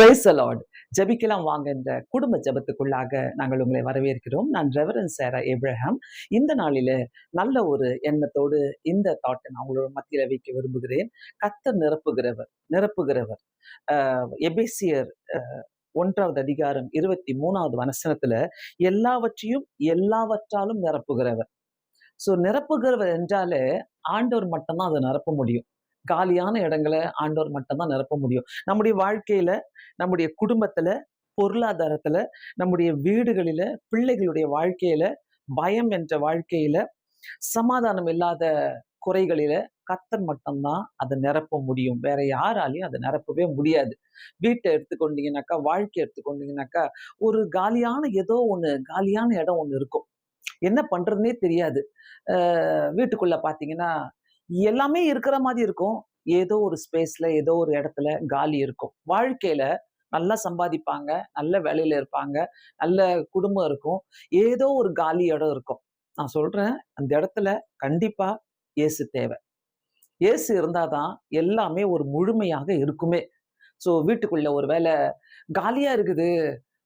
Price alert ஜெபிக்கலாம் வாங்க என்ற குடும்ப ஜெபத்துக்குள்ளாக நாங்கள் உங்களை வரவேற்கிறோம். நான் ரெவரன் சேரா ஏப்ரஹாம் இந்த நாளில நல்ல ஒரு எண்ணத்தோடு இந்த தாட்டை நான் உங்களோட மத்தியில வைக்க விரும்புகிறேன். கத்தர் நிரப்புகிறவர் நிரப்புகிறவர். எபேசியர் ஒன்றாவது அதிகாரம் இருபத்தி மூணாவது வனசனத்துல எல்லாவற்றையும் எல்லாவற்றாலும் நிரப்புகிறவர். ஸோ நிரப்புகிறவர் என்றாலே ஆண்டவர் மட்டும்தான் அதை நிரப்ப முடியும். காலியான இடங்களை ஆண்டவர் மட்டும்தான் நிரப்ப முடியும். நம்முடைய வாழ்க்கையில நம்முடைய குடும்பத்துல பொருளாதாரத்துல நம்முடைய வீடுகளில பிள்ளைகளுடைய வாழ்க்கையில பயம் என்ற வாழ்க்கையில சமாதானம் இல்லாத குறைகளில கத்தர் மட்டும்தான் அதை நிரப்ப முடியும். வேற யாராலையும் அதை நிரப்பவே முடியாது. வீட்டை எடுத்துக்கொண்டீங்கனாக்கா வாழ்க்கை எடுத்துக்கொண்டீங்கன்னாக்கா ஒரு காலியான ஏதோ ஒண்ணு காலியான இடம் ஒண்ணு இருக்கும். என்ன பண்றதுனே தெரியாது. வீட்டுக்குள்ள பாத்தீங்கன்னா எல்லாமே இருக்கிற மாதிரி இருக்கும். ஏதோ ஒரு ஸ்பேஸ்ல ஏதோ ஒரு இடத்துல காலி இருக்கும். வாழ்க்கையில நல்லா சம்பாதிப்பாங்க நல்ல வேலையில இருப்பாங்க நல்ல குடும்பம் இருக்கும். ஏதோ ஒரு காலி இடம் இருக்கும். நான் சொல்றேன் அந்த இடத்துல கண்டிப்பா இயேசு தேவை. இயேசு இருந்தாதான் எல்லாமே ஒரு முழுமையாக இருக்குமே. ஸோ வீட்டுக்குள்ள ஒரு வேலை காலியா இருக்குது.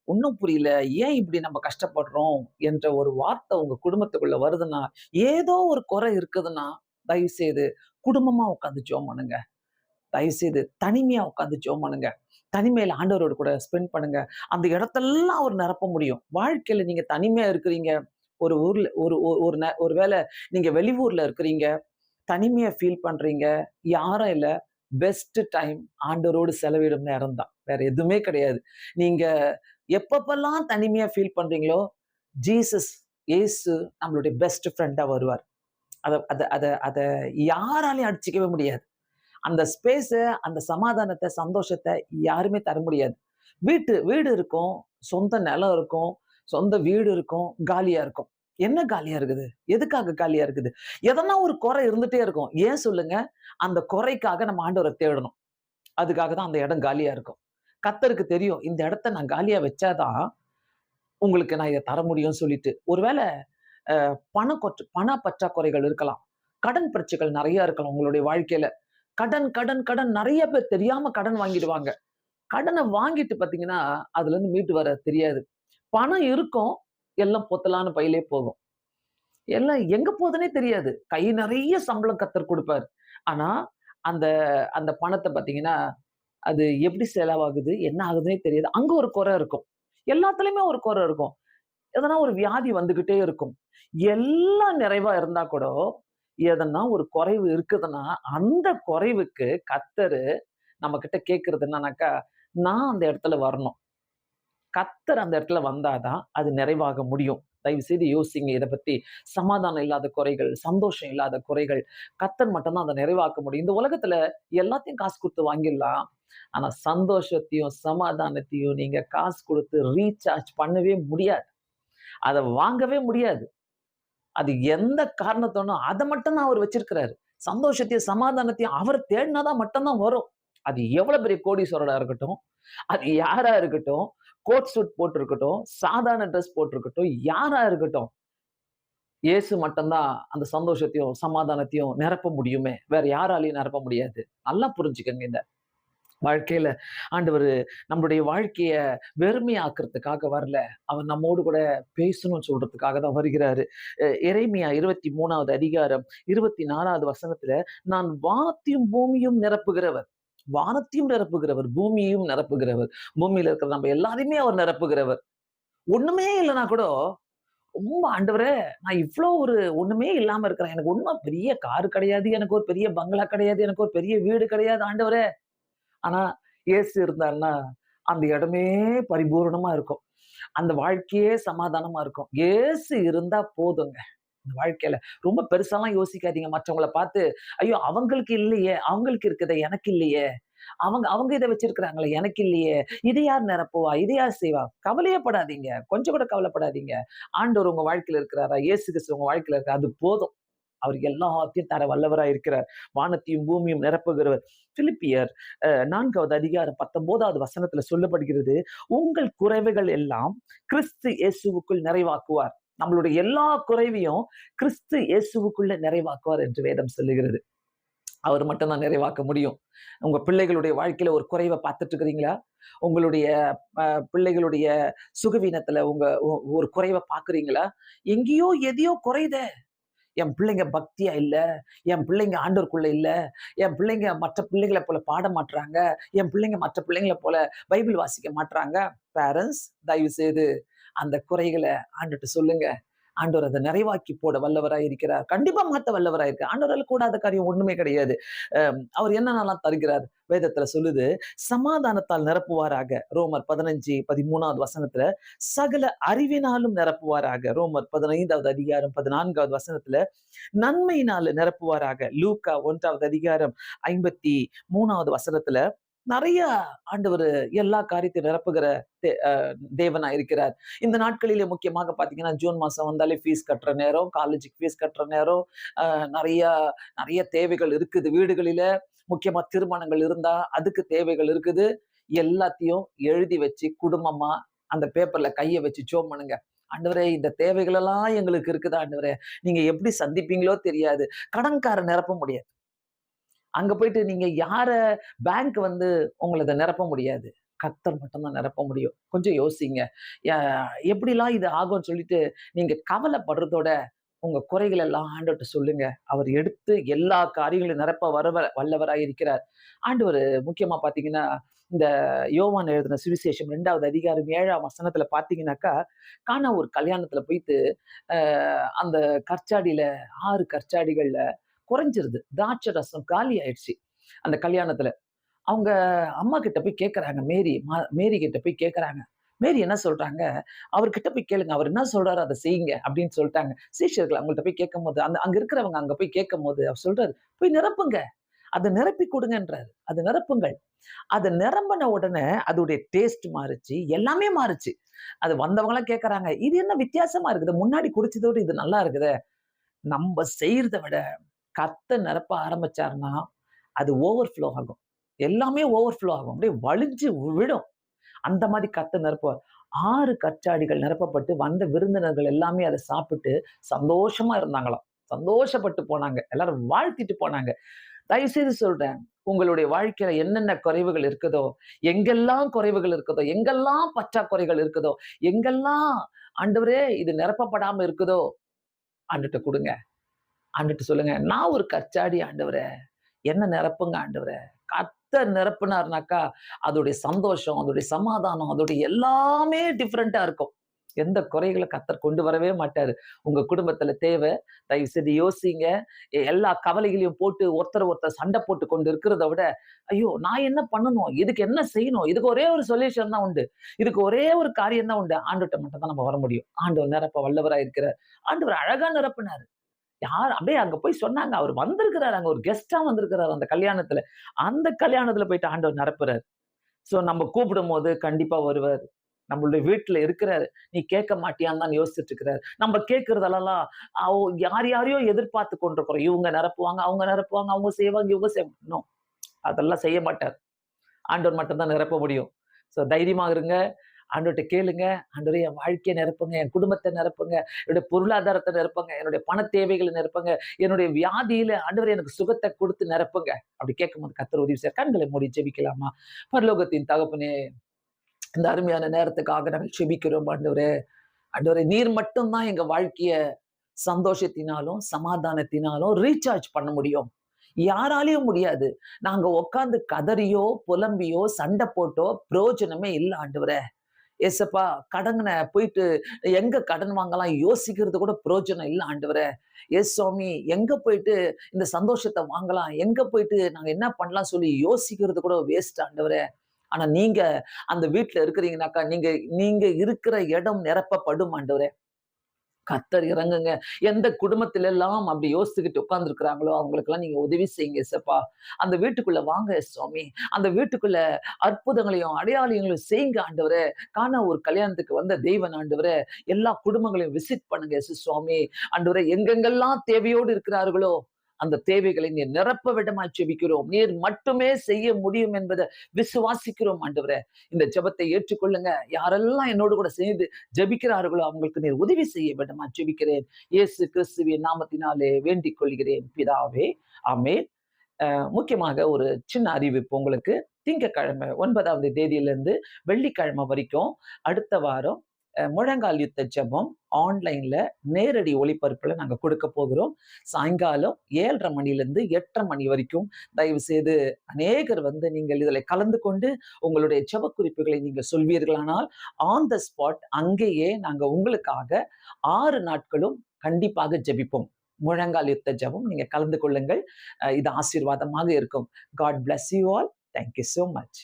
ஒன்றும் புரியல. ஏன் இப்படி நம்ம கஷ்டப்படுறோம்? என்ற ஒரு வார்த்தை உங்க குடும்பத்துக்குள்ள வருதுன்னா ஏதோ ஒரு குறை இருக்குதுன்னா தயவுசெய்து குடும்பமாக குடும்பமா உட்காந்து ஜோம் பண்ணுங்க. தயவு செய்து தனிமையா உட்காந்து ஜோம் பண்ணுங்க. தனிமையில ஆண்டவரோடு கூட ஸ்பெண்ட் பண்ணுங்க. அந்த இடத்தெல்லாம் அவர் நிரப்ப முடியும். வாழ்க்கையில நீங்க தனிமையா இருக்கிறீங்க. ஒரு ஊர்ல ஒரு ஒரு ஒரு நே- ஒரு வேளை நீங்க வெளியூர்ல இருக்கிறீங்க. தனிமையா ஃபீல் பண்றீங்க. யாரும் இல்லை. பெஸ்ட் டைம் ஆண்டவரோடு செலவிடும் நேரம் தான். வேற எதுவுமே கிடையாது. நீங்க எப்பப்பெல்லாம் தனிமையா ஃபீல் பண்றீங்களோ ஜீசஸ் ஏசு நம்மளுடைய பெஸ்ட் ஃப்ரெண்டா வருவார். அதை அதை அதை அதை யாராலையும் அடிச்சுக்கவே முடியாது. அந்த ஸ்பேஸை அந்த சமாதானத்தை சந்தோஷத்தை யாருமே தர முடியாது. வீட்டு வீடு இருக்கும் சொந்த நிலம் இருக்கும் சொந்த வீடு இருக்கும் காலியா இருக்கும். என்ன காலியா இருக்குது? எதுக்காக காலியா இருக்குது? எதனா ஒரு குறை இருந்துட்டே இருக்கும். ஏன் சொல்லுங்க? அந்த குறைக்காக நம்ம ஆண்டவரை தேடணும். அதுக்காக தான் அந்த இடம் காலியா இருக்கும். கத்தருக்கு தெரியும் இந்த இடத்த நான் காலியா வச்சாதான் உங்களுக்கு நான் இதை தர முடியும்னு சொல்லிட்டு. ஒருவேளை பண கொற்று பண பற்றாக்குறைகள் இருக்கலாம். கடன் பிரச்சனைகள் நிறைய இருக்கலாம் உங்களுடைய வாழ்க்கையில. கடன் கடன் கடன் நிறைய பேர் தெரியாம கடன் வாங்கிடுவாங்க. கடனை வாங்கிட்டு பாத்தீங்கன்னா அதுல இருந்து மீட்டு வர தெரியாது. பணம் இருக்கும் எல்லாம் பொத்தலான பையிலே போகும். எல்லாம் எங்க போகுதுன்னே தெரியாது. கை நிறைய சம்பளம் கத்தர் கொடுப்பாரு. ஆனா அந்த அந்த பணத்தை பாத்தீங்கன்னா அது எப்படி செலவாகுது என்ன ஆகுதுன்னே தெரியாது. அங்க ஒரு குறை இருக்கும். எல்லாத்துலயுமே ஒரு குறை இருக்கும். எதனா ஒரு வியாதி வந்துகிட்டே இருக்கும். எல்லாம் நிறைவா இருந்தா கூட எதனா ஒரு குறைவு இருக்குதுன்னா அந்த குறைவுக்கு கத்தரு நம்ம கிட்ட கேக்குறது என்னன்னாக்கா நான் அந்த இடத்துல வரணும். கத்தர் அந்த இடத்துல வந்தாதான் அது நிறைவாக முடியும். தயவு செய்து யோசிங்க இதை பத்தி. சமாதானம் இல்லாத குறைகள் சந்தோஷம் இல்லாத குறைகள் கத்தர் மட்டும்தான் அதை நிறைவாக்க முடியும். இந்த உலகத்துல எல்லாத்தையும் காசு கொடுத்து வாங்கிடலாம். ஆனா சந்தோஷத்தையும் சமாதானத்தையும் நீங்க காசு கொடுத்து ரீசார்ஜ் பண்ணவே முடியாது. அதை வாங்கவே முடியாது. அது எந்த காரணத்தோனோ அதை மட்டும்தான் அவர் வச்சிருக்கிறாரு. சந்தோஷத்தையும் சமாதானத்தையும் அவர் தேடினாதான் மட்டும்தான் வரும். அது எவ்வளவு பெரிய கோடீஸ்வரடா இருக்கட்டும் அது யாரா இருக்கட்டும் கோட் சூட் போட்டிருக்கட்டும் சாதாரண ட்ரெஸ் போட்டிருக்கட்டும் யாரா இருக்கட்டும் இயேசு மட்டும்தான் அந்த சந்தோஷத்தையும் சமாதானத்தையும் நிரப்ப முடியுமே. வேற யாராலையும் நிரப்ப முடியாது. நல்லா புரிஞ்சுக்கங்க இந்த வாழ்க்கையில ஆண்டவர் நம்மளுடைய வாழ்க்கைய வெறுமையாக்குறதுக்காக வரல. அவர் நம்மோடு கூட பேசணும்னு சொல்றதுக்காக தான் வருகிறாரு. அஹ் இருபத்தி மூணாவது அதிகாரம் இருபத்தி நாலாவது வசனத்துல நான் வானத்தையும் பூமியும் நிரப்புகிறவர். வானத்தையும் நிரப்புகிறவர் பூமியையும் நிரப்புகிறவர். பூமியில இருக்கிற நம்ம எல்லாரையுமே அவர் நிரப்புகிறவர். ஒண்ணுமே இல்லைன்னா கூட ரொம்ப ஆண்டவரே நான் இவ்வளோ ஒரு ஒண்ணுமே இல்லாம இருக்கிறேன். எனக்கு ஒண்ணும் பெரிய கார் கிடையாது. எனக்கு ஒரு பெரிய பங்களா கிடையாது. எனக்கு ஒரு பெரிய வீடு கிடையாது. ஆண்டவரே ஆனா இயேசு இருந்தாருன்னா அந்த இடமே பரிபூரணமா இருக்கும். அந்த வாழ்க்கையே சமாதானமா இருக்கும். இயேசு இருந்தா போதுங்க இந்த வாழ்க்கையில. ரொம்ப பெருசாலாம் யோசிக்காதீங்க. மற்றவங்கள பார்த்து ஐயோ அவங்களுக்கு இல்லையே அவங்களுக்கு இருக்குதே எனக்கு இல்லையே. அவங்க அவங்க இதை வச்சிருக்கிறாங்களே எனக்கு இல்லையே. இது யார் நிரப்புவா? இது யார் செய்வா? கவலையே படாதீங்க கொஞ்சம் கூட கவலைப்படாதீங்க. ஆண்டவர் உங்க வாழ்க்கையில இருக்கிறாரா? இயேசு கிறிஸ்து உங்க வாழ்க்கையில இருக்கா? அது போதும். அவர் எல்லாத்தையும் தர வல்லவராக இருக்கிறார். வானத்தையும் பூமியும் நிரப்புகிறவர். பிலிப்பியர் அஹ், நான்காவது அதிகாரம் பத்தொன்பதாவது வசனத்துல சொல்லப்படுகிறது உங்கள் குறைவுகள் எல்லாம் கிறிஸ்து இயேசுவுக்குள் நிறைவாக்குவார். நம்மளுடைய எல்லா குறைவையும் கிறிஸ்து இயேசுவுக்குள்ள நிறைவாக்குவார் என்று வேதம் சொல்லுகிறது. அவர் மட்டும்தான் நிறைவாக்க முடியும். உங்க பிள்ளைகளுடைய வாழ்க்கையில ஒரு குறைவை பார்த்துட்டு இருக்கிறீங்களா உங்களுடைய அஹ், பிள்ளைகளுடைய சுகவீனத்துல உங்க ஒ- ஒரு குறைவை பாக்குறீங்களா எங்கேயோ எதையோ குறையுதே. என் பிள்ளைங்க பக்தியா இல்ல என் பிள்ளைங்க ஆண்டோருக்குள்ள இல்ல என் பிள்ளைங்க மற்ற பிள்ளைங்களை போல பாட மாட்றாங்க என் பிள்ளைங்க மற்ற பிள்ளைங்களை போல பைபிள் வாசிக்க மாட்றாங்க. பேரண்ட்ஸ் தயவு செய்து அந்த குறைகளை ஆண்டுட்டு சொல்லுங்க. ஆண்டவர் அதை நிறைவாக்கி போட வல்லவராய் இருக்கிறார். கண்டிப்பா மாத்த வல்லவராய் இருக்கு ஆண்டவரால் கூடாத காரியம் ஒண்ணுமே கிடையாது. அஹ் அவர் என்னென்னலாம் தருகிறார்? வேதத்துல சொல்லுது சமாதானத்தால் நிரப்புவாராக. ரோமர் பதினஞ்சு பதிமூணாவது வசனத்துல சகல அறிவினாலும் நிரப்புவாராக. ரோமர் பதினைந்தாவது அதிகாரம் பதினான்காவது வசனத்துல நன்மையினால நிரப்புவாராக. லூக்கா ஒன்றாவது அதிகாரம் ஐம்பத்தி மூணாவது வசனத்துல நிறைய ஆண்டவர் எல்லா காரியத்தையும் நிரப்புகிற தே- அஹ் தேவனா இருக்கிறார் இந்த நாட்களிலே முக்கியமாக பாத்தீங்கன்னா ஜூன் மாசம் வந்தாலே ஃபீஸ் கட்டுற நேரம் காலேஜுக்கு ஃபீஸ் கட்டுற நேரம் நிறைய நிறைய தேவைகள் இருக்குது. வீடுகளில முக்கியமா திருமணங்கள் இருந்தா அதுக்கு தேவைகள் இருக்குது. எல்லாத்தையும் எழுதி வச்சு குடும்பமா அந்த பேப்பர்ல கையை வச்சு ஜோம் பண்ணுங்க. ஆண்டவரே இந்த தேவைகள் எல்லாம் எங்களுக்கு இருக்குதா ஆண்டவரே? நீங்க எப்படி சந்திப்பீங்களோ தெரியாது. கடன்கார நிரப்ப முடியாது. அங்க போயிட்டு நீங்க யார பேங்க் வந்து உங்களை இதை நிரப்ப முடியாது. கத்தர் மட்டும்தான் நிரப்ப முடியும். கொஞ்சம் யோசிங்க. எப்படிலாம் இது ஆகும்னு சொல்லிட்டு நீங்க கவலைப்படுறதோட உங்க குறைகள் எல்லாம் ஆண்டவர்கிட்ட சொல்லுங்க. அவர் எடுத்து எல்லா காரியங்களையும் நிரப்ப வரவ வல்லவராக இருக்கிறார். ஆண்டவர் முக்கியமா பாத்தீங்கன்னா இந்த யோவான் எழுதின சுவிசேஷம் ரெண்டாவது அதிகாரம் ஏழாம் வசனத்துல பாத்தீங்கன்னாக்கா காணா ஒரு கல்யாணத்துல போயிட்டு அந்த கற்சாடியில ஆறு கற்சாடிகள்ல குறைஞ்சிருது. திராட்சை ரசம் காலி ஆயிடுச்சு அந்த கல்யாணத்துல. அவங்க அம்மா கிட்ட போய் கேட்குறாங்க மேரி மா- மேரி கிட்ட போய் கேட்குறாங்க மேரி என்ன சொல்றாங்க? அவர்கிட்ட போய் கேளுங்க அவர் என்ன சொல்றாரு அதை செய்யுங்க அப்படின்னு சொல்லிட்டாங்க. சீஷர்கள் அவங்கள்ட்ட போய் கேட்கும் போது அந்த அங்க இருக்கிறவங்க அங்க போய் கேட்கும் போது அவர் சொல்றாரு போய் நிரப்புங்க. அதை நிரப்பி கொடுங்கன்றாரு. அது நிரப்புங்கள். அதை நிரம்பின உடனே அதோடைய டேஸ்ட் மாறுச்சு எல்லாமே மாறுச்சு. அது வந்தவங்களாம் கேட்கறாங்க இது என்ன வித்தியாசமா இருக்குது? முன்னாடி குடிச்சதோட இது நல்லா இருக்குது. நம்ம செய்யறத விட கத்த நிரப்ப ஆரம்பிச்சாருன்னா அது ஓவர்ஃப்ளோ ஆகும். எல்லாமே ஓவர்ஃப்ளோ ஆகும். அப்படியே வலிஞ்சு விழும் அந்த மாதிரி கத்த நிரப்ப ஆறு கச்சாடிகள் நிரப்பப்பட்டு வந்த விருந்தினர்கள் எல்லாமே அதை சாப்பிட்டு சந்தோஷமா இருந்தாங்களாம். சந்தோஷப்பட்டு போனாங்க. எல்லாரும் வாழ்த்திட்டு போனாங்க. தயவு செய்து சொல்றேன் உங்களுடைய வாழ்க்கையில என்னென்ன குறைவுகள் இருக்குதோ எங்கெல்லாம் குறைவுகள் இருக்குதோ எங்கெல்லாம் பற்றாக்குறைகள் இருக்குதோ எங்கெல்லாம் ஆண்டவரே இது நிரப்பப்படாம இருக்குதோ ஆண்டுகிட்ட கொடுங்க. ஆண்டுட்டு சொல்லுங்க. நான் ஒரு கச்சாடி ஆண்டவரை. என்ன நிரப்புங்க ஆண்டவரை? கத்த நிரப்புனாருனாக்கா அதோடைய சந்தோஷம் அதோடைய சமாதானம் அதோடைய எல்லாமே டிஃப்ரெண்டா இருக்கும். எந்த குறைகளை கத்தர் கொண்டு வரவே மாட்டார். உங்க குடும்பத்துல தேவை தயவு செய்து யோசிங்க எல்லா கவலைகளையும் போட்டு ஒருத்தர் ஒருத்தர் சண்டை போட்டு கொண்டு இருக்கிறத விட ஐயோ நான் என்ன பண்ணணும்? இதுக்கு என்ன செய்யணும்? இதுக்கு ஒரே ஒரு சொல்யூஷன் தான் உண்டு. இதுக்கு ஒரே ஒரு காரியம் தான் உண்டு. ஆண்டுகிட்ட மட்டும் தான் நம்ம வர முடியும். ஆண்டவர் நிரப்ப வல்லவராக இருக்கிறார் ஆண்டவர் அழகா நிரப்புனாரு. யார்? அப்படியே அங்க போய் சொன்னாங்க. அவர் வந்திருக்கிறாரு. அங்க ஒரு கெஸ்டா வந்திருக்கிறாரு அந்த கல்யாணத்துல. அந்த கல்யாணத்துல போயிட்டு ஆண்டவர் நிரப்புறாரு சோ நம்ம கூப்பிடும் போது கண்டிப்பா வருவார். நம்மளுடைய வீட்டுல இருக்கிறாரு. நீ கேட்க மாட்டியான்னு தான் யோசிச்சுட்டு இருக்கிறாரு. நம்ம கேட்கறதெல்லாம் அவ- யார் யாரையோ எதிர்பார்த்து கொண்டிருக்கிறோம். இவங்க நிரப்புவாங்க அவங்க நிரப்புவாங்க அவங்க செய்வாங்க இவங்க செய்வாங்க அதெல்லாம் செய்ய மாட்டார். ஆண்டவர் மட்டும்தான் நிரப்ப முடியும். ஸோ தைரியமாக இருங்க. ஆண்டோட்ட கேளுங்க. ஆண்டவரே என் வாழ்க்கையை நிரப்புங்க என் குடும்பத்தை நிரப்புங்க என்னுடைய பொருளாதாரத்தை நிரப்புங்க என்னுடைய பண தேவைகளை நிரப்புங்க என்னுடைய வியாதியில ஆண்டவரே எனக்கு சுகத்தை கொடுத்து நிரப்புங்க. அப்படி கேட்கும்போது கத்தர் உதவி செய்ய கண்களை மூடி ஜெபிக்கலாமா? பரலோகத்தின் தகப்பனே இந்த அருமையான நேரத்துக்காக நாங்கள் செபிக்கிறோம் ஆண்டவரே. ஆண்டவரே நீர் மட்டும்தான் எங்க வாழ்க்கைய சந்தோஷத்தினாலும் சமாதானத்தினாலும் ரீசார்ஜ் பண்ண முடியும். யாராலையும் முடியாது. நாங்க உட்காந்து கதறியோ புலம்பியோ சண்டை போட்டோ பிரயோஜனமே இல்லை ஆண்டவரே. ஏசப்பா கடனை போயிட்டு எங்க கடன் வாங்கலாம் யோசிக்கிறது கூட பிரயோஜனம் இல்லை ஆண்டவரே. ஏ சுவாமி எங்க போயிட்டு இந்த சந்தோஷத்தை வாங்கலாம்? எங்க போயிட்டு நாங்க என்ன பண்ணலாம் சொல்லி யோசிக்கிறது கூட வேஸ்ட் ஆண்டவரே. ஆனா நீங்க அந்த வீட்டுல இருக்கிறீங்கனாக்கா நீங்க நீங்க இருக்கிற இடம் நிரப்பப்படும் ஆண்டவரே. கத்தர் இறங்குங்க. எந்த குடும்பத்தில எல்லாம் அப்படி யோசிச்சுக்கிட்டு உட்கார்ந்துருக்கிறாங்களோ அவங்களுக்கெல்லாம் நீங்க உதவி செய்யுங்க எசப்பா அந்த வீட்டுக்குள்ள வாங்க சுவாமி. அந்த வீட்டுக்குள்ள அற்புதங்களையும் அடையாளங்களையும் செய்யுங்க ஆண்டவர. காண ஒரு கல்யாணத்துக்கு வந்த தெய்வன் ஆண்டவர. எல்லா குடும்பங்களையும் விசிட் பண்ணுங்க சுவாமி. ஆண்டவரை எங்கெங்கெல்லாம் தேவையோடு இருக்கிறார்களோ அந்த தேவைகளை நீர் நிரப்ப விடமாய் செபிக்கிறோம். நீர் மட்டுமே செய்ய முடியும் என்பதை விசுவாசிக்கிறோம் ஆண்டவரே. இந்த ஜெபத்தை ஏற்றுக்கொள்ளுங்க. யாரெல்லாம் என்னோடு கூட சேர்ந்து ஜெபிக்கிறார்களோ அவங்களுக்கு நீர் உதவி செய்ய விடமா ஜெபிக்கிறேன் இயேசு கிறிஸ்துவின் நாமத்தினாலே வேண்டிக் கொள்கிறேன். பிதாவே அமே முக்கியமாக ஒரு சின்ன அறிவிப்பு உங்களுக்கு. திங்கக்கிழமை ஒன்பதாவது தேதியிலிருந்து வெள்ளிக்கிழமை வரைக்கும் அடுத்த வாரம் முழங்கால் யுத்த ஜெபம் ஆன்லைன்ல நேரடி ஒளிபரப்புல நாங்க கொடுக்க போகிறோம். சாயங்காலம் ஏழரை மணிலிருந்து எட்டரை மணி வரைக்கும் தயவு செய்து அநேகர் வந்து நீங்கள் இதில் கலந்து கொண்டு உங்களுடைய ஜப குறிப்புகளை நீங்கள் சொல்வீர்களானால் ஆன் த ஸ்பாட் அங்கேயே நாங்க உங்களுக்காக ஆறு நாட்களும் கண்டிப்பாக ஜெபிப்போம். முழங்கால் யுத்த ஜெபம் நீங்க கலந்து கொள்ளுங்கள். இது ஆசீர்வாதமாக இருக்கும். God bless you all thank you so much